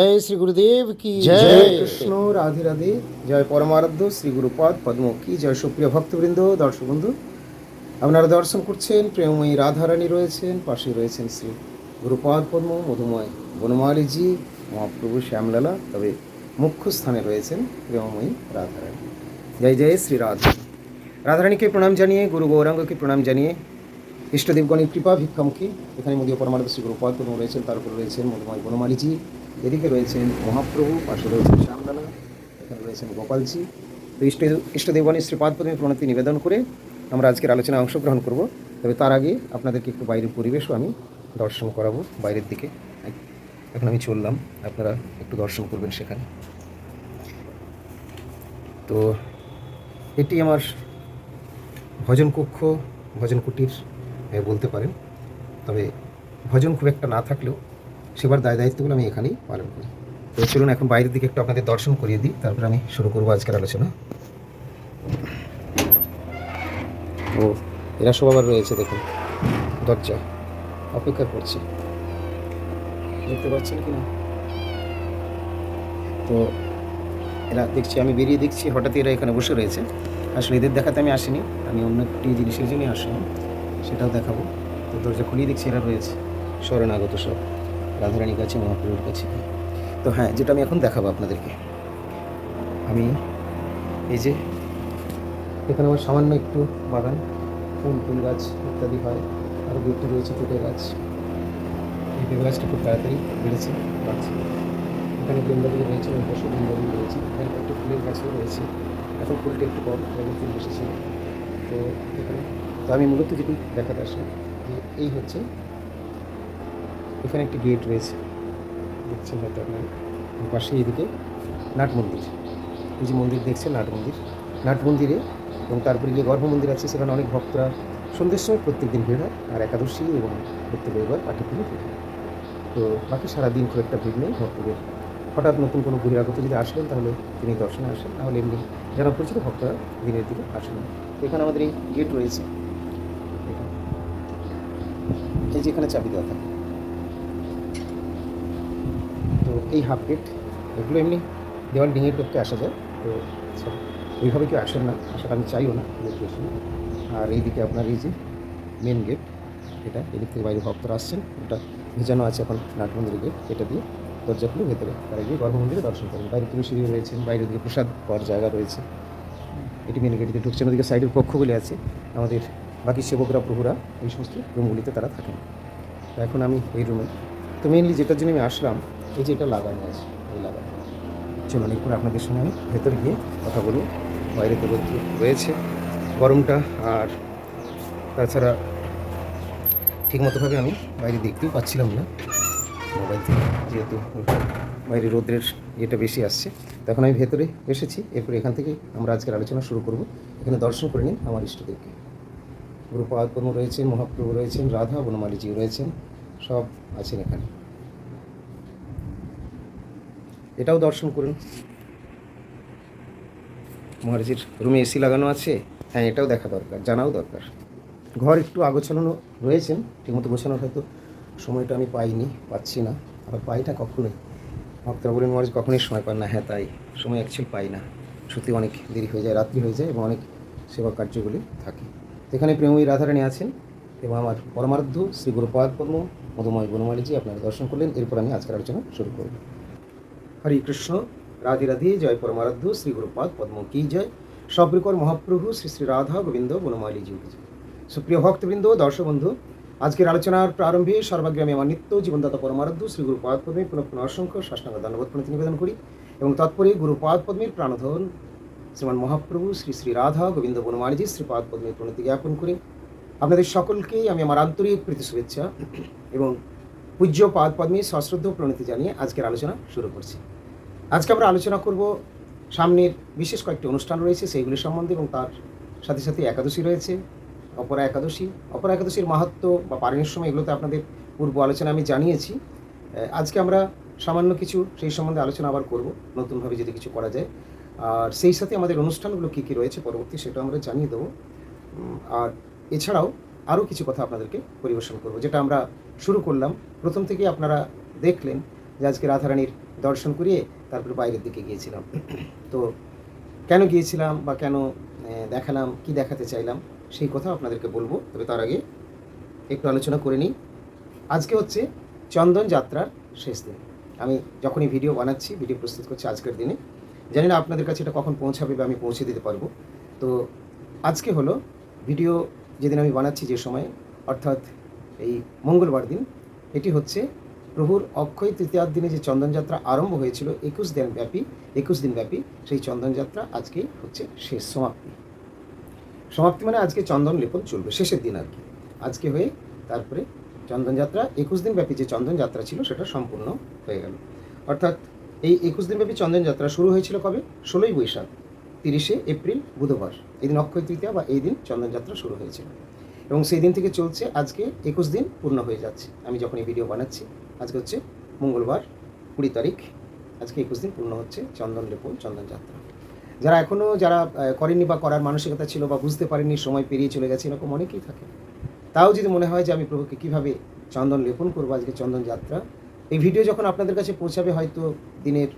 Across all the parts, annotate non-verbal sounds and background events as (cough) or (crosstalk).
জয় শ্রী গুরুদেব কি জয় কৃষ্ণ রাধে রাধে। জয় পরমারাধ্য শ্রী গুরুপদ পদ্ম কি জয় সুপ্রিয় ভক্তবৃন্দ দর্শক বন্ধু। আপনারা দর্শন করছেন প্রেমময়ী রাধারানী রয়েছেন পাশে রয়েছেন শ্রী গুরুপদ পদ্ম মধুময় বনমালীজি মহাপ্রভু শ্যামলালা তবে মুখ্য স্থানে রয়েছেন প্রেমময়ী রাধারানী। জয় জয় শ্রী রাধা। রাধারানীকে প্রণাম জানিয়ে গুরু গৌরাঙ্গকে প্রণাম জানিয়ে ইষ্টদেবগণের কৃপা ভিক্ষামুখী এখানে মোদী পরমানন্দ শ্রী গুরুপদ পদ্ম রয়েছেন তার উপরে রয়েছেন মধুময় বনমালীজি। এদিকে রয়েছেন মহাপ্রভু, পাশে রয়েছেন শ্যামলালা, এখানে রয়েছেন গোপালজি। তো ইষ্ট, ইষ্টদেবগণের শ্রীপাদ পদ্মে প্রণতি নিবেদন করে আমরা আজকের আলোচনায় অংশগ্রহণ করব। তবে তার আগে আপনাদেরকে একটু বাইরের পরিবেশও আমি দর্শন করাবো, বাইরের দিকে। এখন আমি চললাম, আপনারা একটু দর্শন করবেন সেখানে। তো এটি আমার ভজন কক্ষ, ভজন কুটির বলতে পারেন। তবে ভজন খুব একটা না থাকলেও সেবার দায় দায়িত্বগুলো আমি এখানেই পালন করি। তো চলুন এখন বাইরের দিকে একটু আপনাদের দর্শন করিয়ে দিই, তারপর আমি শুরু করব আজকের আলোচনা। ও, এরা সব আবার রয়েছে দেখুন। দরজা অপেক্ষা করছে। দেখতে পাচ্ছেন কি না? তো এরা দেখছি, আমি বেরিয়ে দেখছি হঠাৎ এরা এখানে বসে রয়েছে। আসলে এদের দেখাতে আমি আসিনি, আমি অন্য একটি জিনিসের জন্যই আসলাম, সেটাও দেখাবো। তো দরজা খুলিয়ে দেখছি এরা রয়েছে, শরণাগত সব। রাধারানীর কাছে, মহাপ্রভুর কাছে। তো হ্যাঁ যেটা আমি এখন দেখাবো আপনাদেরকে। আমি এই যে, এখানে আমার সামান্য একটু বাগান। ফুল ফুল গাছ ইত্যাদি হয়। আরও দু একটি রয়েছে পেঁপে গাছ। এই পেঁপে গাছটা খুব তাড়াতাড়ি বেড়েছে, বাড়ছে। এখানে বৃন্দাবনী রয়েছে ওই পাশে বৃন্দাবনী রয়েছে। এখানে একটু ফুলের গাছও রয়েছে। এখন ফুলটা একটু কম এখন ফুল বসেছে তো এখানে, তো আমি মূলত যেটি দেখাতে আসলাম যে এই হচ্ছে এখানে একটি গেট রয়েছে। দেখছেন হয়তো আপনার। পাশে এদিকে নাট মন্দির। এই যে মন্দির দেখছেন, নাট মন্দির। নাট মন্দিরে এবং তারপরে যে গর্ভ মন্দির আছে, সেখানে অনেক ভক্তরা সন্ধ্যের সময় প্রত্যেক দিন ভিড় হয়, আর একাদশী এবং প্রত্যেক রবিবার দিনে ভিড় তো বাকি সারাদিন খুব একটা ভিড় নেই ভক্তদের। হঠাৎ নতুন কোনো বহিরাগত যদি আসলেন তাহলে তিনি দর্শনে আসেন। তাহলে এমনি যারা পরিচিত ভক্তরা দিনের দিকে আসেন এখানে আমাদের এই গেট রয়েছে। এই যে এখানে চাবি দেওয়া থাকে তো এই হাফ গেট এগুলো এমনি দেওয়াল ডিঙিয়ে করতে আসা যায়। তো ওইভাবে কেউ আসেন না আসাটা আমি চাইও না আর এইদিকে আপনার এই যে মেন গেট এটা এদিক থেকে বাইরে ভক্তরা আসছেন, ওটা ভেজানো আছে এখন নাট মন্দিরের গেট এটা দিয়ে দরজা খুলে ভেতরে তারা গিয়ে গর্ভ মন্দিরে দর্শন করেন। বাইরে তুলসী রয়েছেন, বাইরে দিকে প্রসাদ পাওয়ার জায়গা রয়েছে। এটি মেন গেট দিয়ে ঢুকছেন, ওদিকে সাইডের কক্ষগুলি আছে, আমাদের বাকি সেবকরা, প্রভুরা, এই সমস্ত রুমগুলিতে তারা থাকেন। এখন আমি এই রুমে তো মেনলি যেটার জন্য আমি আসলাম এই যে এটা লাগানো আছে, এই লাগানো চলুন এরপর আপনাদের সঙ্গে আমি ভেতরে গিয়ে কথা বলব। বাইরে তো রোদ্র রয়েছে, গরমটা আর তাছাড়া ঠিকমতোভাবে আমি বাইরে দেখতেও পাচ্ছিলাম না। মোবাইল থেকে, যেহেতু বাইরে রোদ্রের ইয়েটা বেশি আসছে। তখন আমি ভেতরে এসেছি, এরপর এখান থেকে আমরা আজকের আলোচনা শুরু করব। এখানে দর্শন করে নিন আমার ইষ্টদেবকে। পদ্ম রয়েছেন, মহাপ্রভু রয়েছেন, রাধা বনমালীজিও রয়েছেন, সব আছেন এখানে। এটাও দর্শন করুন। মহারাজের রুমে এসি লাগানো আছে। হ্যাঁ এটাও দেখা দরকার, জানাও দরকার। ঘর একটু আগোছানো রয়েছেন ঠিকমতো গোছানোর হয়তো সময়টা আমি পাইনি, পাচ্ছি না। আবার পাই না কখনোই। ভক্তরা বলেন মহারাজ কখনোই সময় পান না হ্যাঁ তাই। সময় অ্যাকচুয়ালি পাই না। সত্যি অনেক দেরি হয়ে যায়, রাত্রি হয়ে যায় এবং অনেক সেবা কার্যগুলি থাকে। এখানে প্রেমী রাধারানী আছেন এবং আমার পরমার্ধ শ্রী গুরুপাদ পদ্ম, মধুময় বনমালীজি আপনারা দর্শন করলেন। এরপর আমি আজকের আলোচনা শুরু করব। হরে কৃষ্ণ, রাধে রাধে, জয় পরমারাধ্য, শ্রী গুরুপাদ পদ্ম কি জয়। সবরিকর মহাপ্রভু, শ্রী শ্রী রাধা গোবিন্দ বনমালীজি কি জয়। সুপ্রিয় ভক্তবৃন্দ, দর্শক বন্ধু, আজকের আলোচনার প্রারম্ভে সর্বাগ্রামী আমার নিত্য জীবনদাতা পরমারাধ্য, শ্রী গুরুপাদ পদ্মে পুনঃ পুনঃ অসংখ্য সাষ্টাঙ্গ ধন্যবাদ প্রণতি নিবেদন করি এবং তৎপরে গুরুপাদ পদ্মের প্রাণধন শ্রীমান মহাপ্রভু, শ্রী শ্রী রাধা গোবিন্দ বনমালীজি শ্রীপাদ পদ্মের প্রণতি জ্ঞাপন করে আপনাদের সকলকেই আমি আমার আন্তরিক প্রীতি শুভেচ্ছা এবং পূজ্য পাদ পদ্মে সশ্রদ্ধ প্রণীতি জানিয়ে আজকের আলোচনা শুরু করছি। আজকে আমরা আলোচনা করব সামনের বিশেষ কয়েকটি অনুষ্ঠান রয়েছে, সেইগুলি সম্বন্ধে এবং তার সাথে সাথে একাদশী রয়েছে, অপরা একাদশী। অপরা একাদশীর মাহাত্ম বা পালনের সময় এগুলোতে আপনাদের পূর্ব আলোচনা আমি জানিয়েছি। আজকে আমরা সামান্য কিছু সেই সম্বন্ধে আলোচনা আবার করব, নতুনভাবে যদি কিছু করা যায়। আর সেই সাথে আমাদের অনুষ্ঠানগুলো কী কী রয়েছে পরবর্তী সেটা আমরা জানিয়ে দেবো। আর এছাড়াও আরও কিছু কথা আপনাদেরকে পরিবেশন করব, যেটা আমরা শুরু করলাম। প্রথম থেকে আপনারা দেখলেন যে আজকে রাধারানীর দর্শন করিয়ে তারপরে বাইরের দিকে গিয়েছিলাম। তো কেন গিয়েছিলাম বা কেন দেখালাম, কি দেখাতে চাইলাম, সেই কথা আপনাদেরকে বলব। তবে তার আগে একটু আলোচনা করে নিই। আজকে হচ্ছে চন্দন যাত্রার শেষ দিন। আমি যখনই ভিডিও বানাচ্ছি, ভিডিও প্রস্তুত করছি আজকের দিনে, জানি না আপনাদের কাছে এটা কখন পৌঁছাবে বা আমি পৌঁছে দিতে পারব। তো আজকে হলো ভিডিও যেদিন আমি বানাচ্ছি যে সময়, অর্থাৎ এই মঙ্গলবার দিন, এটি হচ্ছে প্রভুর অক্ষয় তৃতীয়ার দিনে যে চন্দনযাত্রা আরম্ভ হয়েছিল, একুশ দিন ব্যাপী, একুশ দিন ব্যাপী সেই চন্দনযাত্রা আজকেই হচ্ছে শেষ সমাপ্তি। সমাপ্তি মানে আজকে চন্দন লেপন চলবে, শেষের দিন আর কি। আজকে হয়ে তারপরে চন্দনযাত্রা, একুশ দিন ব্যাপী যে চন্দনযাত্রা ছিল সেটা সম্পূর্ণ হয়ে গেল। অর্থাৎ এই একুশ দিন ব্যাপী চন্দনযাত্রা শুরু হয়েছিল কবে? ষোলোই বৈশাখ। তিরিশে এপ্রিল, বুধবার। এই দিন অক্ষয় তৃতীয়া বা এই দিন চন্দনযাত্রা শুরু হয়েছিল এবং সেই দিন থেকে চলছে আজকে একুশ দিন পূর্ণ হয়ে যাচ্ছে। আমি যখন এই ভিডিও বানাচ্ছি, আজকে হচ্ছে মঙ্গলবার, কুড়ি তারিখ। আজকে একুশ দিন পূর্ণ হচ্ছে চন্দন লেপন চন্দনযাত্রা। যারা এখনও যারা করেননি বা করার মানসিকতা ছিল বা বুঝতে পারেননি, সময় পেরিয়ে চলে গেছে, এরকম অনেকেই থাকে। তাও যদি মনে হয় যে আমি প্রভুকে কীভাবে চন্দন লেপন করব, আজকে চন্দন যাত্রা এই ভিডিও যখন আপনাদের কাছে পৌঁছাবে, হয়তো দিনের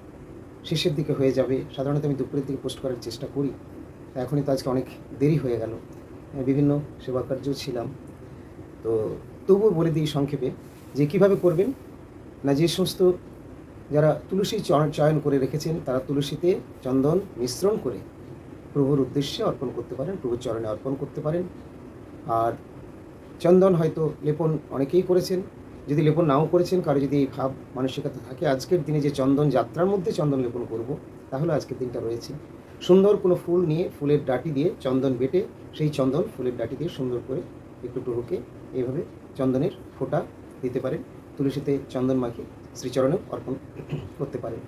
শেষের দিকে হয়ে যাবে। সাধারণত আমি দুপুরের দিকে পোস্ট করার চেষ্টা করি। এখনই তো আজকে অনেক দেরি হয়ে গেল। বিভিন্ন সেবা কার্য ছিলাম। তো তবুও বলে দিই সংক্ষেপে যে কীভাবে করবেন? না যে সমস্ত যারা তুলসী চয়ন করে রেখেছেন, তারা তুলসীতে চন্দন মিশ্রণ করে প্রভুর উদ্দেশ্যে অর্পণ করতে পারেন, প্রভুর চরণে অর্পণ করতে পারেন। আর চন্দন হয়তো লেপন অনেকেই করেছেন। যদি লেপন নাও করেছেন, কারও যদি এই ভাব মানসিকতা থাকে, আজকের দিনে যে চন্দন যাত্রার মধ্যে চন্দন লেপন করব, তাহলে আজকের দিনটা রয়েছে। সুন্দর কোনো ফুল নিয়ে ফুলের ডাটি দিয়ে চন্দন বেটে, সেই চন্দন ফুলের ডাটি দিয়ে সুন্দর করে একটু প্রভুকে এইভাবে চন্দনের ফোঁটা দিতে পারেন। তুলসীতে চন্দন মাখি শ্রীচরণে অর্পণ করতে পারেন।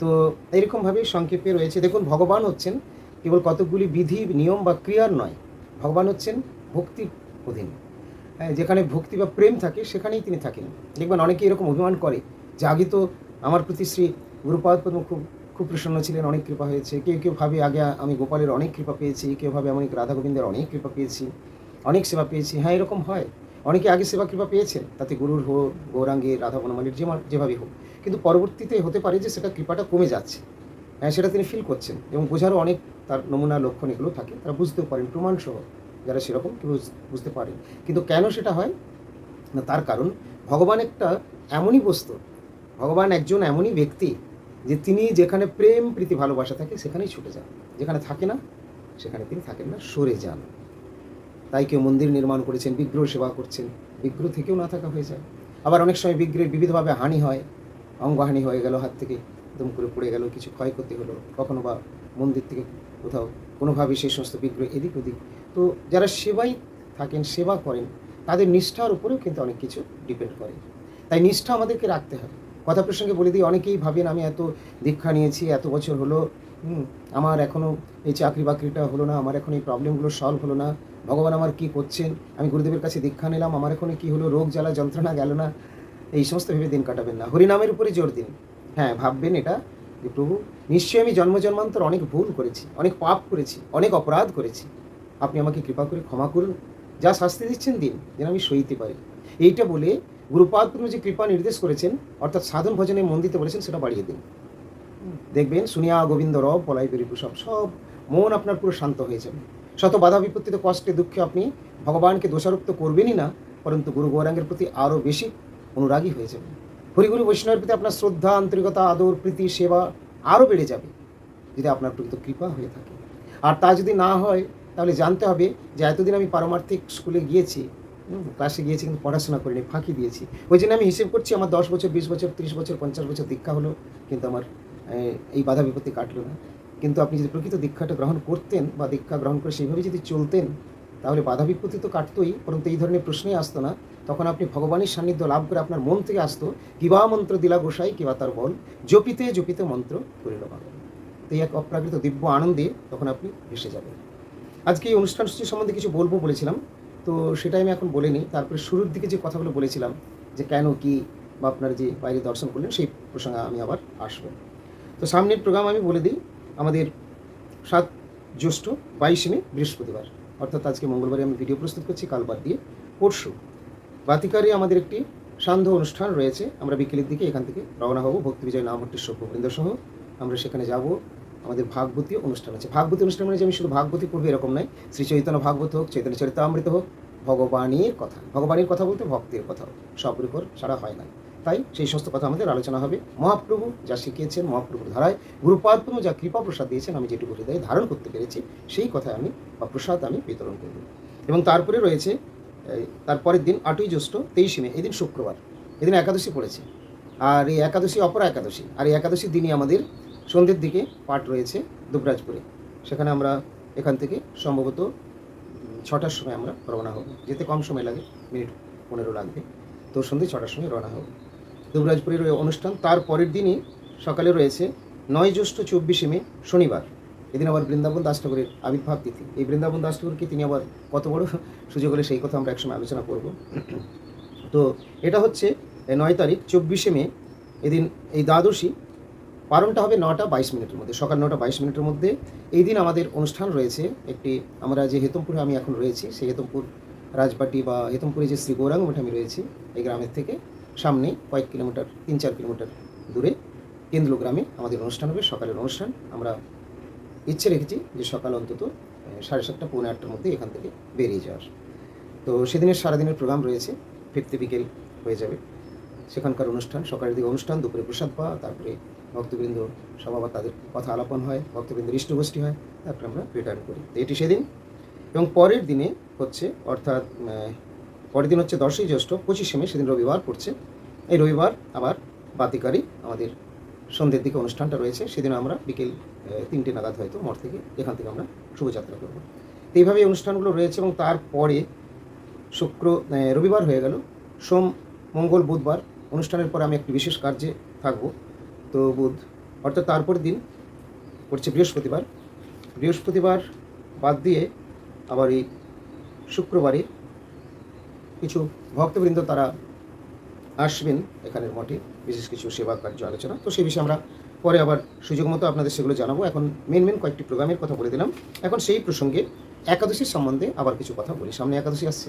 তো এইরকমভাবেই সংক্ষেপে রয়েছে। দেখুন, ভগবান হচ্ছেন কেবল কতকগুলি বিধি, নিয়ম বা ক্রিয়ার নয়। ভগবান হচ্ছেন ভক্তির অধীন। যেখানে ভক্তি বা প্রেম থাকে, সেখানেই তিনি থাকেন। দেখবেন অনেকে এরকম অভিমান করে যে আগে তো আমার প্রতি শ্রী গুরুপাদ পদ্ম খুব খুব প্রসন্ন ছিলেন, অনেক কৃপা হয়েছে। কেউ কেউ ভাবে আগে আমি গোপালের অনেক কৃপা পেয়েছি, কেউ ভাবে আমি রাধা গোবিন্দের অনেক কৃপা পেয়েছি, অনেক সেবা পেয়েছি। হ্যাঁ এরকম হয়। অনেকে আগে সেবা কৃপা পেয়েছেন, তাতে গুরুর হোক, গৌরাঙ্গের, রাধা বনমালীর, যে যেভাবে হোক। কিন্তু পরবর্তীতে হতে পারে যে সেটা কৃপাটা কমে যাচ্ছে। হ্যাঁ সেটা তিনি ফিল করছেন এবং বোঝারও অনেক তার নমুনা, লক্ষণ এগুলো থাকে, তারা বুঝতেও পারেন প্রমাণ সহ যারা সেরকম বুঝতে পারেন কিন্তু কেন সেটা হয়? না, তার কারণ, ভগবান একটা এমনই বস্তু। ভগবান একজন এমনই ব্যক্তি যে তিনি যেখানে প্রেম, প্রীতি, ভালোবাসা থাকে, সেখানেই ছুটে যান। যেখানে থাকে না, সেখানে তিনি থাকেন না, সরে যান। তাই কেউ মন্দির নির্মাণ করেছেন, বিগ্রহ সেবা করছেন, বিগ্রহ থেকেও না থাকা হয়ে যায়। আবার অনেক সময় বিগ্রহের বিবিধভাবে হানি হয়, অঙ্গহানি হয়ে গেল হাত থেকে, একদম করে পড়ে গেল, কিছু ক্ষয়ক্ষতি হলো, কখনো বা মন্দির থেকে কোথাও কোনোভাবে সেই সমস্ত বিগ্রহ এদিক ওদিক তো যারা সেবাই থাকেন, সেবা করেন, তাদের নিষ্ঠার উপরেও কিন্তু অনেক কিছু ডিপেন্ড করে। তাই নিষ্ঠা আমাদেরকে রাখতে হবে। কথা প্রসঙ্গে বলে দিই, অনেকেই ভাবেন, আমি এত দীক্ষা নিয়েছি, এত বছর হলো আমার এখনও এই চাকরি বাকরিটা হলো না, আমার এখন এই প্রবলেমগুলো সলভ হলো না, ভগবান আমার কি করছেন? আমি গুরুদেবের কাছে দীক্ষা নিলাম, আমার এখনও কি হলো, রোগ জ্বালা যন্ত্রণা গেল না? এই সমস্ত ভেবে দিন কাটাবেন না। হরিনামের উপরে জোর দিন। হ্যাঁ ভাববেন এটা যে, প্রভু, নিশ্চয়ই আমি জন্ম জন্মান্তর অনেক ভুল করেছি, অনেক পাপ করেছি, অনেক অপরাধ করেছি। আপনি আমাকে কৃপা করে ক্ষমা করুন। যা শাস্তি দিচ্ছেন দিন, যেন আমি সইতে পারি। এইটা বলে গুরুপাদ যে কৃপা নির্দেশ করেছেন, অর্থাৎ সাধন ভজনে মন দিতে বলেছেন, সেটা বাড়িয়ে দিন। দেখবেন, শুনিয়া গোবিন্দ রব, পলাই পেরিপু সব সব মন আপনার পুরো শান্ত হয়ে যাবে। শত বাধা বিপত্তিতে, কষ্টে, দুঃখে আপনি ভগবানকে দোষারোপ করবেনই না, পরন্তু গুরু গৌরাঙ্গের প্রতি আরও বেশি অনুরাগী হয়ে যাবে হরিগুরু বৈষ্ণবের প্রতি আপনার শ্রদ্ধা, আন্তরিকতা, আদর, প্রীতি, সেবা আরও বেড়ে যাবে, যদি আপনার প্রকৃত কৃপা হয়ে থাকে। আর তা যদি না হয় তাহলে জানতে হবে যে এতদিন আমি পারমার্থিক স্কুলে গিয়েছি ক্লাসে গিয়েছি কিন্তু পড়াশোনা করিনি ফাঁকি দিয়েছি। ওই জন্য আমি হিসেব করছি আমার দশ বছর বিশ বছর তিরিশ বছর পঞ্চাশ বছর দীক্ষা হলো কিন্তু আমার এই, বাধা বিপত্তি কাটলো না। কিন্তু আপনি যদি প্রকৃত দীক্ষাটা গ্রহণ করতেন বা দীক্ষা গ্রহণ করে সেইভাবে যদি চলতেন তাহলে বাধা বিপত্তি তো কাটতোই পরন্তু এই ধরনের প্রশ্নই আসতো না। তখন আপনি ভগবানের সান্নিধ্য লাভ করে আপনার মন থেকে আসতো কিবা মন্ত্র দিলা গোসাই কিবা তার বল জপিতে জপিতে মন্ত্র করিল বাবা। তো এই এক অপ্রাকৃত দিব্য আনন্দে তখন আপনি ভেসে যাবেন। আজকে এই অনুষ্ঠান সূচি সম্বন্ধে কিছু বলব বলেছিলাম। তো সেটাই আমি এখন বলে নিই তারপরে শুরুর দিকে যে কথাগুলো বলেছিলাম, যে কেন কি বা আপনারা যে বাইরে দর্শন করলেন, সেই প্রসঙ্গে আমি আবার আসব। তো সামনের প্রোগ্রাম আমি বলে দিই, আমাদের সাত জ্যৈষ্ঠ বাইশে মে বৃহস্পতিবার। অর্থাৎ আজকে মঙ্গলবারে আমি ভিডিও প্রস্তুত করছি, কাল বাদ দিয়ে পরশু। বাতিকারে আমাদের একটি সান্ধ্য অনুষ্ঠান রয়েছে। আমরা বিকেলের দিকে এখান থেকে রওনা হব। ভক্তি বিজয় নামভট্টের সভ্যবৃন্দ সহ। আমরা সেখানে যাব। আমাদের ভাগবতী অনুষ্ঠান আছে। ভাগবতী অনুষ্ঠান মানে যে আমি শুধু ভাগবতী পড়ব এরকম নয়। শ্রী চৈতন্য ভাগবত হোক, চৈতন্য চরিতামৃত হোক, ভগবানের কথা। ভগবানের কথা বলতে ভক্তের কথা সবের উপর সারা হয় না। তাই সেই সমস্ত কথা আমাদের আলোচনা হবে। মহাপ্রভু যা শিখিয়েছেন, মহাপ্রভুর ধারায় গুরুপাত্ম যা কৃপা প্রসাদ দিয়েছেন, আমি যেটুকু হৃদয়ে ধারণ করতে পেরেছি, সেই কথা আমি, বা প্রসাদ আমি বিতরণ করব। এবং তারপরে রয়েছে তারপরের দিন আটই জ্যৈষ্ঠ, তেইশে মে, এদিন শুক্রবার, এদিন একাদশী পড়েছে। আর এই একাদশী অপরা একাদশী। আর এই একাদশীর দিনই আমাদের সন্ধ্যের দিকে পাঠ রয়েছে দুবরাজপুরে। সেখানে আমরা এখান থেকে সম্ভবত ছটার সময় আমরা রওনা হব। যেতে কম সময় লাগে, মিনিট পনেরো লাগবে। তো সন্ধ্যে ছটার সময় রওনা হব। দুবরাজপুরের অনুষ্ঠান তার পরের দিনই সকালে রয়েছে নয় জ্যৈষ্ঠ চব্বিশে মে, শনিবার। এদিন আবার বৃন্দাবন দাস ঠাকুরের আবির্ভাব তিথি। এই বৃন্দাবন দাস ঠাকুরকে তিনি আবার কত বড় সুযোগ হলে সেই কথা আমরা একসময় আলোচনা করব। তো এটা হচ্ছে নয় তারিখ চব্বিশে মে। এদিন এই দ্বাদশী পারণটা হবে নটা বাইশ মিনিটের মধ্যে, সকাল নটা বাইশ মিনিটের মধ্যে। এই দিন আমাদের অনুষ্ঠান রয়েছে, একটি আমরা যে হেতমপুরে আমি এখন রয়েছি, সেই হেতমপুর রাজবাটি বা হেতমপুরে যে শ্রী গৌরাঙ্গ মঠে আমি রয়েছি, এই গ্রামের থেকে সামনে কয়েক কিলোমিটার, তিন চার কিলোমিটার দূরে কেন্দ্র গ্রামে আমাদের অনুষ্ঠান হবে, সকালের অনুষ্ঠান। আমরা ইচ্ছে রেখেছি যে সকাল অন্তত সাড়ে সাতটা, পৌনে আটটার মধ্যে এখান থেকে বেরিয়ে যাওয়ার। তো সেদিনের সারাদিনের প্রোগ্রাম রয়েছে ফিরতে বিকেল হয়ে যাবে। সেখানকার অনুষ্ঠান, সকালের দিকে অনুষ্ঠান, দুপুরে প্রসাদ পাওয়া, তারপরে ভক্তবৃন্দ সভা তাদের কথা আলাপন হয়, ভক্তবৃন্দের ইষ্টগোষ্ঠী হয়, তারপরে আমরা রিটার্ন করি। তো এটি সেদিন। এবং পরের দিনে হচ্ছে, অর্থাৎ পরের দিন হচ্ছে দশই জ্যৈষ্ঠ, পঁচিশে মে, সেদিন রবিবার পড়ছে। এই রবিবার আবার বাতিকারী আমাদের সন্ধ্যের দিকে অনুষ্ঠানটা রয়েছে। সেদিন আমরা বিকেল তিনটে নাগাদ হয়তো মঠ থেকে এখান থেকে আমরা শুভযাত্রা করব। তো এইভাবে অনুষ্ঠানগুলো রয়েছে এবং তারপরে শুক্র রবিবার হয়ে গেল। সোম, মঙ্গল, বুধবার অনুষ্ঠানের পরে আমি একটি বিশেষ কার্যে থাকব। তো বুধ, অর্থাৎ তারপরের দিন পড়ছে বৃহস্পতিবার। বৃহস্পতিবার বাদ দিয়ে আবার এই শুক্রবারে কিছু ভক্তবৃন্দ তারা আসবেন এখানের মঠে, বিশেষ কিছু সেবা কার্য আলোচনা। তো সেই বিষয়ে আমরা পরে আবার সুযোগ মতো আপনাদের সেগুলো জানাব। এখন মেন মেন কয়েকটি প্রোগ্রামের কথা বলে দিলাম। এখন সেই প্রসঙ্গে একাদশীর সম্বন্ধে আবার কিছু কথা বলি। সামনে একাদশী আসছে।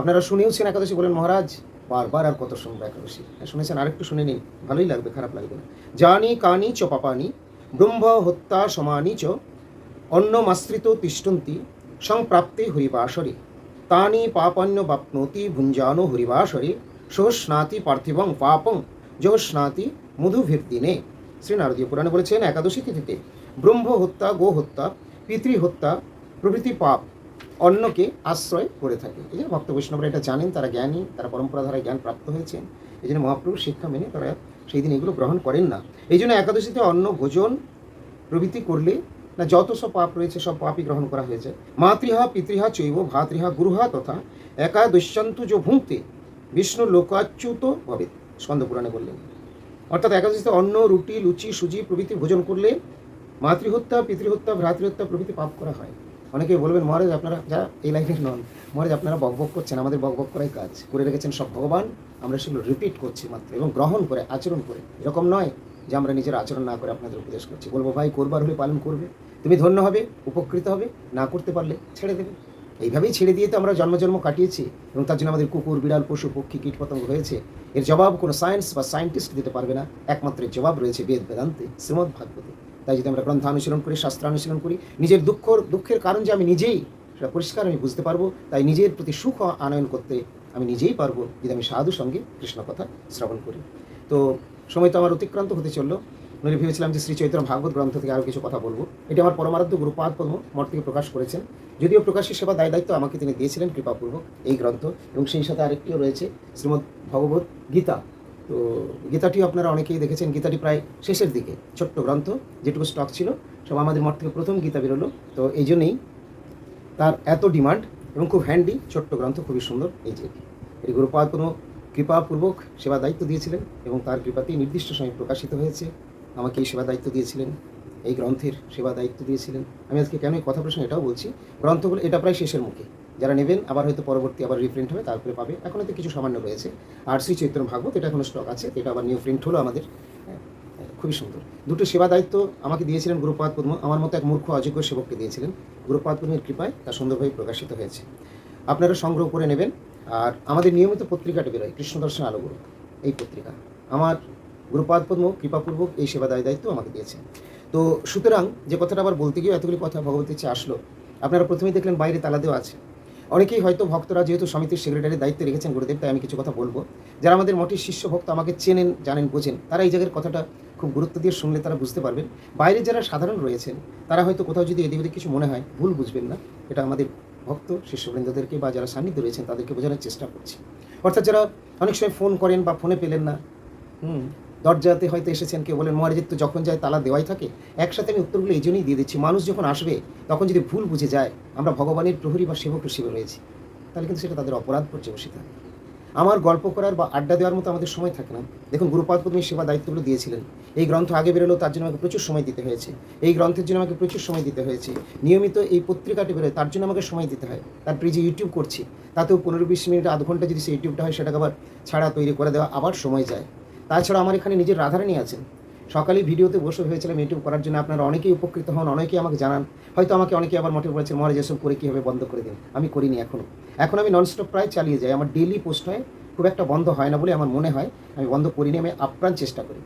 আপনারা শুনেওছেন একাদশী বলেন, মহারাজ বারবার আর কত শুনব একাদশী হ্যাঁ শুনেছেন? আরেকটু শুনে নিন। ভালোই লাগবে, খারাপ লাগবে না। জানি কানি চ পাপানি, ব্রহ্ম হত্যা সমানি চ অন্নমাশ্রিত তিষ্ঠন্তি সংপ্রাপ্তে হরিবাসরে। তানি পাপান্য বাপ্নোতি ভুঞ্জানো হরিবাসরে। সোষ্ণাতি পার্থিবং পাপং যোষ্ণাতি মধুভির্দিনে। শ্রী নারদীয় পুরাণে বলেছেন, একাদশী তিথিতে ব্রহ্ম হত্যা, গো হত্যা, পিতৃ হত্যা, প্রভৃতি পাপ। অন্যকে আশ্রয় করে থাকে। এই যে ভক্ত বৈষ্ণবরা এটা জানেন, তারা জ্ঞানী, তারা পরম্পরা ধারায় জ্ঞান প্রাপ্ত হয়েছেন। এই জন্য মহাপ্রভুর শিক্ষা মেনে তারা সেই দিন এগুলো গ্রহণ করেন না। এই জন্য একাদশীতে অন্ন ভোজন, প্রভৃতি করলে না যত সব পাপ রয়েছে, সব পাপই গ্রহণ করা হয়েছে মাতৃহা, পিতৃহা চৈব, ভাতৃহা গুরুহা তথা একাদশ্যান্তু যো ভুঙ্ক্তে বিষ্ণু লোকাচ্যুত হবে পুরাণে বললেন। অর্থাৎ একাদশীতে অন্ন, রুটি, লুচি, সুজি প্রভৃতি ভোজন করলে মাতৃহত্যা, পিতৃহত্যা, ভ্রাতৃহত্যা প্রভৃতি পাপ করা হয়। অনেকে বলবেন, মহারাজ, আপনারা যারা এই লাইনের নন, মহারাজ, আপনারা বকবক করছেন, আমাদের বকবক করাই কাজ। করে রেখেছেন সব ভগবান, আমরা সেগুলো রিপিট করছি মাত্র এবং গ্রহণ করে, আচরণ করে। এরকম নয় যে আমরা নিজের আচরণ না করে আপনাদের উপদেশ করছি। বলব, ভাই, করবার হলে পালন করবে। তুমি ধন্য হবে, উপকৃত হবে, না করতে পারলে ছেড়ে দেবে। এইভাবেই ছেড়ে দিয়ে তো আমরা জন্ম জন্ম কাটিয়েছি এবং তার জন্য আমাদের কুকুর, বিড়াল, পশু, পক্ষী কীট পতঙ্গ হয়েছে। এর জবাব কোনো সায়েন্স বা সায়েন্টিস্ট দিতে পারবে না। একমাত্র জবাব রয়েছে বেদ বেদান্তে শ্রীমদ্ ভাগবতে তাই যদি আমরা গ্রন্থ অনুশীলন করি, শাস্ত্র অনুশীলন করি, নিজের দুঃখ দুঃখের কারণ যে আমি নিজেই সেটা পরিষ্কার আমি বুঝতে পারব, তাই নিজের প্রতি সুখ আনয়ন করতে আমি নিজেই পারব যদি আমি সাধু সঙ্গে কৃষ্ণ কথা শ্রবণ করি। তো সময় তো আমার অতিক্রান্ত হতে চলল। নইলে ভেবেছিলাম যে শ্রী চৈতন্য ভাগবত গ্রন্থ থেকে আরও কিছু কথা বলব। এটি আমার পরমারাধ্য গুরুপাদ পদ্ম মঠ থেকে প্রকাশ করেছেন। যদিও প্রকাশের সেবা দায় দায়িত্ব আমাকে তিনি দিয়েছিলেন কৃপাপূর্বক এই গ্রন্থ এবং সেই সাথে আরেকটিও রয়েছে, শ্রীমদ্ ভগবত গীতা। তো গীতাটিও আপনারা অনেকেই দেখেছেন, গীতাটি প্রায় শেষের দিকে, ছোট্ট গ্রন্থ, যেটুকু স্টক ছিল, সব আমাদের মঠ থেকে প্রথম গীতা বেরোলো। তো এই জন্যেই তার এত ডিমান্ড এবং খুব হ্যান্ডি ছোট্ট গ্রন্থ, খুবই সুন্দর। এই যে এই গুরুপাদ কোনো কৃপাপূর্বক সেবা দায়িত্ব দিয়েছিলেন এবং তার কৃপাতেই নির্দিষ্ট সময়ে প্রকাশিত হয়েছে। আমাকে এই সেবা দায়িত্ব দিয়েছিলেন, এই গ্রন্থের সেবা দায়িত্ব দিয়েছিলেন। আমি আজকে কেন এই কথা প্রসঙ্গে এটাও বলছি, গ্রন্থগুলো, এটা প্রায় শেষের মুখে। যারা নেবেন আবার হয়তো পরবর্তী আবার রিপ্রিন্ট হবে তারপরে পাবে। এখন হয়তো কিছু সামান্য রয়েছে। আর শ্রী চৈতন্য ভাগবত এটা এখনও স্টক আছে এটা আবার নিউ প্রিন্ট হলো আমাদের। হ্যাঁ, খুবই সুন্দর। দুটো সেবা দায়িত্ব আমাকে দিয়েছিলেন গুরুপাদ পদ্ম আমার মতো এক মূর্খ অযোগ্য সেবককে দিয়েছিলেন। গুরুপাদ পদ্মের কৃপায় তা সুন্দরভাবে প্রকাশিত হয়েছে। আপনারা সংগ্রহ করে নেবেন। আর আমাদের নিয়মিত পত্রিকাটা বেরোয় কৃষ্ণ দর্শন আলোগুরু এই পত্রিকা। আমার গুরুপাদ পদ্ম কৃপাপূর্বক এই সেবা দায় দায়িত্ব আমাকে দিয়েছেন তো সুতরাং যে কথাটা আবার বলতে গিয়ে এতগুলি কথা ভগবতীর চেয়ে আসলো আপনারা প্রথমেই দেখলেন বাইরে তালা দেওয়া আছে। অনেকেই হয়তো ভক্তরা যেহেতু সমিতির সেক্রেটারির দায়িত্বে রেখেছেন গুরুদেব, তাই আমি কিছু কথা বলব। যারা আমাদের মঠের শিষ্য ভক্ত আমাকে চেনেন, জানেন, বোঝেন, তারা এই জায়গার কথাটা খুব গুরুত্ব দিয়ে শুনলে তারা বুঝতে পারবেন। বাইরে যারা সাধারণ রয়েছেন, তারা হয়তো কোথাও যদি এদিক ওদিক কিছু মনে হয়, ভুল বুঝবেন না। এটা আমাদের ভক্ত, শিষ্যবৃন্দদেরকে বা যারা সান্নিধ্য রয়েছেন, তাদেরকে বোঝানোর চেষ্টা করছি। অর্থাৎ যারা অনেক সময় ফোন করেন বা ফোনে পেলেন না, হুম দরজাতে হয়তো এসেছেন কেউ বলেন মহারাজের তো যখন যায় তালা দেওয়াই থাকে, একসাথে আমি উত্তরগুলো এই জন্যই দিয়ে দিচ্ছি। মানুষ যখন আসবে, তখন যদি ভুল বুঝে যায়, আমরা ভগবানের প্রহরী বা সেবক হিসেবে রয়েছি, তাহলে কিন্তু সেটা তাদের অপরাধ পর্যায়ে বসে থাকে আমার গল্প করার বা আড্ডা দেওয়ার মতো আমাদের সময় থাকে না। দেখুন, গুরুপাদ পদ্মী সেবা দায়িত্বগুলো দিয়েছিলেন। এই গ্রন্থ আগে বেরোলো, তার জন্য আমাকে প্রচুর সময় দিতে হয়েছে। এই গ্রন্থের জন্য আমাকে প্রচুর সময় দিতে হয়েছে। নিয়মিত এই পত্রিকাটি বেরোয়, তার জন্য আমাকে সময় দিতে হয়। তারপরে যে ইউটিউব করছি, তাতেও পনেরো বিশ মিনিট, আধ ঘণ্টা যদি সেই ইউটিউবটা হয়, সেটাকে আবার ছাড়া তৈরি করে দেওয়া আবার সময় যায়। তাছাড়া আমার এখানে নিজের রাধারানী আছেন সকালে ভিডিওতে বসে হয়েছিলাম ইউটিউব করার জন্য আপনারা অনেকেই উপকৃত হন, অনেকেই আমাকে জানান, হয়তো আমাকে অনেকে আবার মোটে বলেছেন মহারাজ, এসব করে কীভাবে বন্ধ করে দিন? আমি করিনি এখনও এখন আমি ননস্টপ প্রায় চালিয়ে যাই। আমার ডেলি পোস্ট হয়, খুব একটা বন্ধ হয় না বলে আমার মনে হয়, আমি বন্ধ করিনি, আমি আপ্রাণ চেষ্টা করি।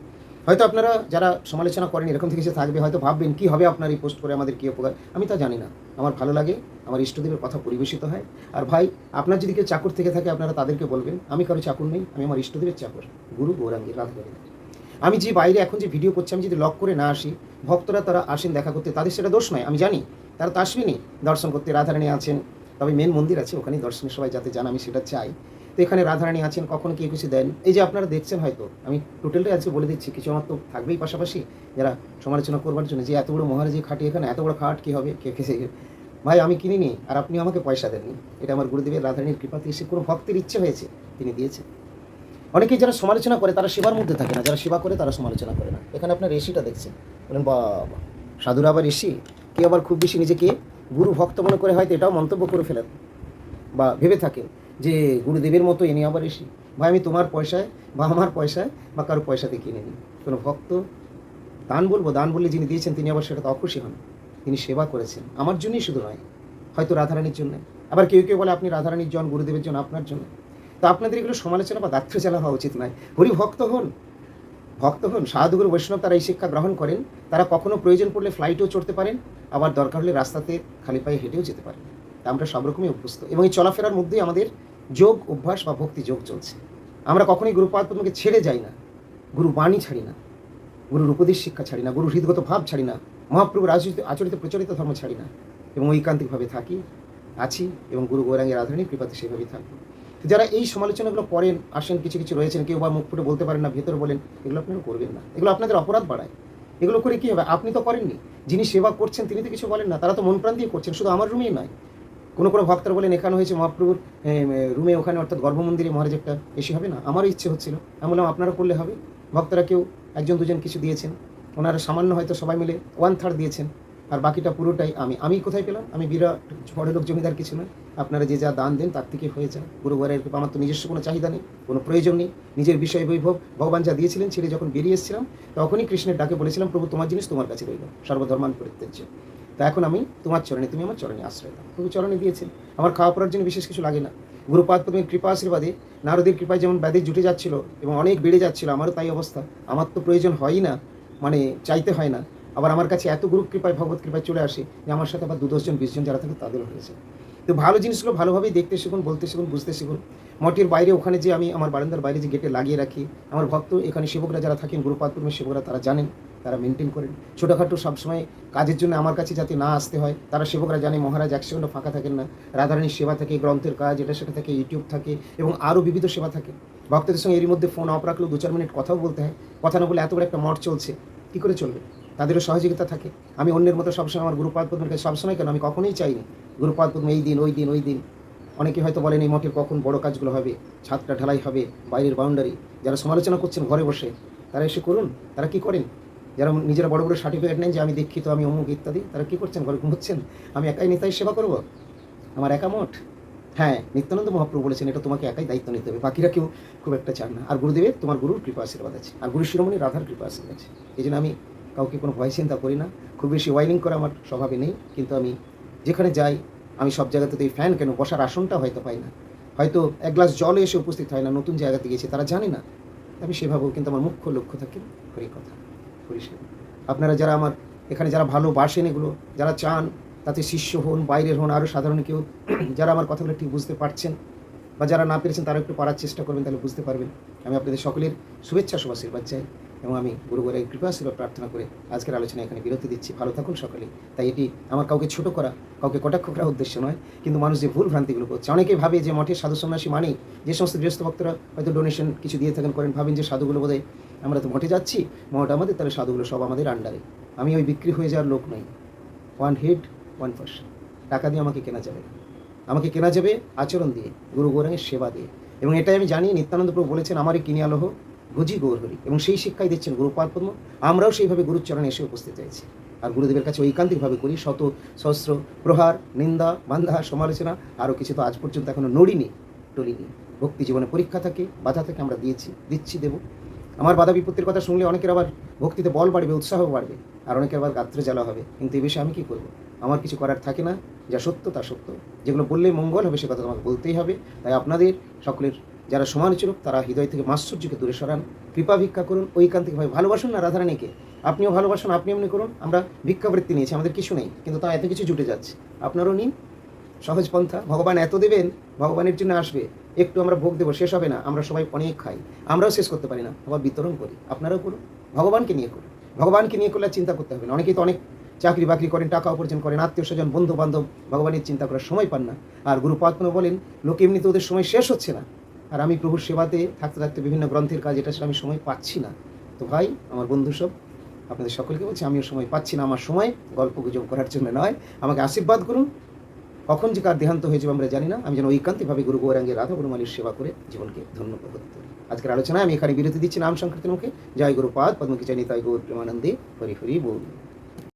হয়তো আপনারা যারা সমালোচনা করেন, এরকম থেকে সে থাকবে, হয়তো ভাববেন, কী হবে আপনার এই পোস্ট করে আমাদের কী উপকার? আমি তা জানি না। আমার ভালো লাগে, আমার ইষ্টদেবের কথা পরিবেশিত হয়। আর ভাই, আপনার যদি কেউ চাকর থেকে থাকে, আপনারা তাদেরকে বলবেন, আমি কারও চাকর নেই, আমি আমার ইষ্টদেবের চাকর, গুরু গৌরাঙ্গী রাধা আমি যে বাইরে এখন যে ভিডিও করছি, আমি যদি লক করে না আসি, ভক্তরা তারা আসেন দেখা করতে, তাদের সেটা দোষ নয়, আমি জানি। তারা তো আসবেনি দর্শন করতে রাধারানী আছেন, তবে মেন মন্দির আছে, ওখানেই দর্শনের সবাই যাতে যান, আমি সেটা চাই। তো এখানে রাধারানী আছেন, কখনো কেউ কিছু দেন? এই যে আপনারা দেখছেন হয়তো, আমি টোটালটাই আজকে বলে দিচ্ছি, কিছু আমার তো থাকবেই পাশাপাশি, যারা সমালোচনা করবার জন্য, যে এত বড় মহারাজি খাটি এখানে, এত বড় খাট, কী হবে, কে খেসে ভাই, আমি কিনিনি, আর আপনি আমাকে পয়সা দেননি। এটা আমার গুরুদেবের, রাধারানীর কৃপাতে এসে কোনো ভক্তের ইচ্ছে হয়েছে, তিনি দিয়েছেন। অনেকেই যারা সমালোচনা করে, তারা সেবার মধ্যে থাকে না, যারা সেবা করে, তারা সমালোচনা করে না। এখানে আপনার ঋষিটা দেখছেন, বলেন, বাবা, সাধুরা আবার ঋষি? কে আবার খুব বেশি নিজেকে গুরু ভক্ত মনে করে হয়তো এটাও মন্তব্য করে ফেলেন, বা ভেবে থাকেন। যে গুরুদেবের মতো এনে আবার ঋষি ভাই, আমি তোমার পয়সায় বা আমার পয়সায় বা কারও পয়সাতে কিনে নিই। কোনো ভক্ত দান বলব, দান বলে যিনি দিয়েছেন তিনি আবার সেটাতে অখুশি হন। তিনি সেবা করেছেন। আমার জন্যই শুধু নয়, হয়তো রাধারানীর জন্য। আবার কেউ কেউ বলে, আপনি রাধারানীর জন, গুরুদেবের জন্য আপনার জন্য? তো আপনাদের এগুলো সমালোচনা বা দায়িত্ব চালা হওয়া উচিত নয়। হরি ভক্ত হন ভক্ত হন। সাধুগুরু বৈষ্ণব তারা এই শিক্ষা গ্রহণ করেন। তারা কখনো প্রয়োজন পড়লে ফ্লাইটেও চড়তে পারেন। আবার দরকার হলে রাস্তাতে খালি পায়ে হেঁটেও যেতে পারেন। আমরা সব রকমই অভ্যস্ত। এবং এই চলাফেরার মধ্যেই আমাদের যোগ অভ্যাস বা ভক্তি যোগ চলছে। আমরা কখনোই গুরুপাদ পদ্মকে ছেড়ে যাই না। গুরু বাণী ছাড়ি না। গুরুর উপদেশ শিক্ষা ছাড়ি না। গুরু হৃদগত ভাব ছাড়ি না। মহাপ্রভুর আচরিত আচরিত প্রচলিত ধর্ম ছাড়ি না। এবং ঐকান্তিকভাবে থাকি, আছি এবং গুরু গৌরাঙ্গের আধারণী কৃপাতে সেভাবেই থাকব যারা এই সমালোচনাগুলো করেন, আসেন, কিছু কিছু রয়েছেন, কেউ বা মুখ ফুটে বলতে পারেন না, ভেতরে বলেন, এগুলো আপনারা করবেন না। এগুলো আপনাদের অপরাধ বাড়ায়। এগুলো করে কী হবে? আপনি তো করেননি। যিনি সেবা করছেন, তিনি তো কিছু বলেন না। তারা তো মন প্রাণ দিয়ে করছেন, শুধু আমার রুমেই নয়। কোনো কোনো ভক্তরা বলেন, এখানে হয়েছে মহাপ্রভুর রুমে ওখানে অর্থাৎ গর্ভমন্দিরে মহারাজ একটা এসে হবে না? আমারও ইচ্ছে হচ্ছিল। আমি বললাম, আপনারা করলে হবে। ভক্তরা কেউ একজন, দুজন কিছু দিয়েছেন। ওনারা সামান্য হয়তো সবাই মিলে ওয়ান থার্ড দিয়েছেন। আর বাকিটা পুরোটাই আমি। আমি কোথায় পেলাম? আমি বিরাট বড় লোক, জমিদার কিছু নয়। আপনারা যে যা দান দেন, তার থেকে হয়ে যায়। গুরু ঘরের কৃপা আমার তো নিজস্ব কোনো চাহিদা নেই, কোনো প্রয়োজন নেই। নিজের বিষয় বৈভব ভগবান যা দিয়েছিলেন ছেড়ে যখন বেরিয়ে এসেছিলাম, তখনই কৃষ্ণের ডাকে বলেছিলাম, প্রভু, তোমার জিনিস তোমার কাছে রইল। সর্বধর্মান পরিত্যাজ্য তা এখন আমি তোমার চরণে, তুমি আমার চরণে আশ্রয় দাও। তুমি চরণে দিয়েছেন আমার খাওয়া পড়ার জন্য বিশেষ কিছু লাগে না। গুরুপাদ পদ্মের কৃপা আশীর্বাদে, নারদের কৃপায় যেমন ব্যাধি জুটে যাচ্ছিল এবং অনেক বেড়ে যাচ্ছিল, আমারও তাই অবস্থা। আমার তো প্রয়োজন হয়ই না মানে চাইতে হয় না। আবার আমার কাছে এত গুরু কৃপায় ভগবত কৃপায় চলে আসে যে আমার সাথে আবার দু দশজন বিশজন যারা থাকে তাদেরও হয়েছে। তো ভালো জিনিসগুলো ভালোভাবেই দেখতে শিখুন, বলতে শিখুন, বুঝতে শিখুন। মঠের বাইরে ওখানে যে আমি আমার বারান্দার বাইরে যে গেটে লাগিয়ে রাখি, আমার ভক্ত, এখানে সেবকরা যারা থাকেন গুরুপাদপুরের সেবকরা তারা জানেন, তারা মেনটেন করেন। ছোটোখাটো সবসময় কাজের জন্য আমার কাছে যাতে না আসতে হয়, তারা সেবকরা জানে, মহারাজ এক সেকেন্ডও ফাঁকা থাকেন না। রাধারানীর সেবা থাকে, গ্রন্থের কাজ, এটা সেটা থাকে ইউটিউব থাকে, এবং আরও বিবিধ সেবা থাকে। ভক্তদের সঙ্গে এরই মধ্যে ফোন অফ রাখলেও দু চার মিনিট কথাও বলতে হয়। কথা না বলে এত বড় একটা মঠ চলছে, কী করে চলবে? তাদেরও সহযোগিতা থাকে। আমি অন্যের মতো সবসময় আমার গুরুপাদ পদ্মের সবসময় কেন আমি কখনোই চাইনি। গুরুপাদ পদ্ম এই দিন, ওই দিন ওই দিন। অনেকে হয়তো বলেন এই মঠের কখন বড় কাজগুলো হবে, ছাদটা ঢালাই হবে, বাইরের বাউন্ডারি। যারা সমালোচনা করছেন ঘরে বসে, তারা এসে করুন, তারা কি করেন? যারা নিজেরা বড় বড় সার্টিফিকেট নেন যে আমি দীক্ষিত, আমি অমুক ইত্যাদি, তারা কি করছেন? ঘরে ঘুমোচ্ছেন? আমি একাই নেতাই সেবা করব? আমার একা মঠ? হ্যাঁ নিত্যানন্দ মহাপ্রভু বলেছেন, এটা তোমাকে একাই দায়িত্ব নিতে হবে। বাকিরা কেউ খুব একটা চান না। আর গুরুদেবের, তোমার গুরুর কৃপা আশীর্বাদ আছে। আর গুরু শিরোমণি রাধার কৃপা আশীর্বাদ আছে। এই জন্য আমি কাউকে কোনো ভয় চিন্তা করি না। খুব বেশি ওয়াইলিং করা আমার স্বভাবে নেই। কিন্তু আমি যেখানে যাই, আমি সব জায়গাতে এই ফ্যান কেন? বসার আসনটা হয়তো পাই না। হয়তো এক গ্লাস জলে এসে উপস্থিত হয় না, নতুন জায়গাতে গেছে তারা জানে না। আমি সেভাবেও কিন্তু আমার মুখ্য লক্ষ্য থাকে হরি কথা হরি সেবা আপনারা যারা আমার, এখানে যারা ভালোবাসেন এগুলো, যারা চান, তাতে শিষ্য হন, বাইরের হন আরও সাধারণ কেউ, (clears throat) যারা আমার কথাগুলো ঠিক বুঝতে পারছেন বা যারা না পেরেছেন, তারা একটু পারার চেষ্টা করবেন, তাহলে বুঝতে পারবেন। আমি আপনাদের সকলের শুভেচ্ছা শুভ আশীর্বাদ চাই। এবং আমি গুরু গোরের কৃপা প্রার্থনা করে আজকের আলোচনা এখানে বিরতি দিচ্ছি। ভালো থাকুন সকলে তাই এটি আমার কাউকে ছোট করা, কাউকে কটাক্ষ করার উদ্দেশ্য নয়। কিন্তু মানুষ যে ভুল ভ্রান্তিগুলো করছে, অনেকেই ভাবে যে মঠের সাধু সন্ন্যাসী মানেই যে সমস্ত গৃহস্থ ভক্তরা হয়তো ডোনেশন কিছু দিয়ে থাকেন করেন, ভাবেন যে সাধুগুলো বোধহয় আমরা তো মঠে যাচ্ছি, মঠ আমাদের, তাহলে সাধুগুলো সব আমাদের আন্ডারে আমি ওই বিক্রি হয়ে যাওয়ার লোক নই। ওয়ান হেড ওয়ান পার্সন টাকা দিয়ে আমাকে কেনা যাবে আমাকে কেনা যাবে আচরণ দিয়ে, গুরু গৌরাঙ্গের সেবা দিয়ে। এবং এটাই আমি জানি, নিত্যানন্দ প্রভু বলেছেন আমারই কিনে আলোহ ভুজি গৌর হরি। এবং সেই শিক্ষাই দিচ্ছেন গুরুপাদ পদ্ম। আমরাও সেইভাবে গুরুর চরণে এসে উপস্থিত চাইছি আর গুরুদেবের কাছে ঐকান্তিকভাবে করি, শত সহস্র প্রহার, নিন্দা, বান্ধা, সমালোচনা, আরও কিছু তো আজ পর্যন্ত এখনও নড়িনি, টলিনি। ভক্তি জীবনে পরীক্ষা থাকে, বাধা থাকে, আমরা দিয়েছি, দিচ্ছি, দেব। আমার বাধা বিপত্তির কথা শুনলে অনেকের আবার ভক্তিতে বল বাড়বে, উৎসাহ বাড়বে, আর অনেকের আবার গাত্রে জ্বালা হবে। কিন্তু এই বিষয়ে আমি কী করব? আমার কিছু করার থাকে না, যা সত্য তা সত্য। যেগুলো বললে মঙ্গল হবে, সে কথা তোমাকে বলতেই হবে। তাই আপনাদের সকলের যারা সমালোচক, তারা হৃদয় থেকে মাশ্চর্যকে দূরে সরান, কৃপা ভিক্ষা করুন ঐকান্তিকভাবে ভালোবাসুন না রাধারানীকে? আপনিও ভালোবাসুন, আপনি এমনি করুন, আমরা ভিক্ষাবৃত্তি নিয়েছি, আমাদের কিছু নেই, কিন্তু তা এত কিছু জুটে যাচ্ছে। আপনারও নিন, সহজ পন্থা, ভগবান এত দেবেন, ভগবানের জন্য আসবে, একটু আমরা ভোগ দেবো, শেষ হবে না, আমরা সবাই অনেক খাই, আমরাও শেষ করতে পারি না, আবার বিতরণ করি, আপনারাও করুন, ভগবানকে নিয়ে করুন, ভগবানকে নিয়ে করলে চিন্তা করতে হবে না, অনেকেই তো অনেক চাকরি বাকরি করেন, টাকা উপার্জন করেন, আত্মীয় স্বজন বন্ধু বান্ধব ভগবানের চিন্তা করার সময় পান না, আর গুরুপাত্ম বলেন, লোকে এমনিতে ওদের সময় শেষ হচ্ছে না আর আমি প্রভুর সেবাতে থাকতে থাকতে বিভিন্ন গ্রন্থের কাজ, এটা আমি সময় পাচ্ছি না। তো ভাই, আমার বন্ধু সব, আপনাদের সকলকে বলছি, আমিও সময় পাচ্ছি না। আমার সময় গল্প গুজব করার জন্য নয়। আমাকে আশীর্বাদ করুন। কখন যে কার দেহান্ত হয়ে যাবে আমরা জানি না। আমি যেন ঐকান্তিকভাবে গুরু গৌরাঙ্গের রাধা গুরুমালির সেবা করে জীবনকে ধন্য করতে আজকের আলোচনায় আমি এখানে বিরতি দিচ্ছি। নাম সংকীর্তন মুখে। জয় গুরুপাদ পদ্মকি চাই তাই গৌর প্রেমানন্দে। হরি হরি বল।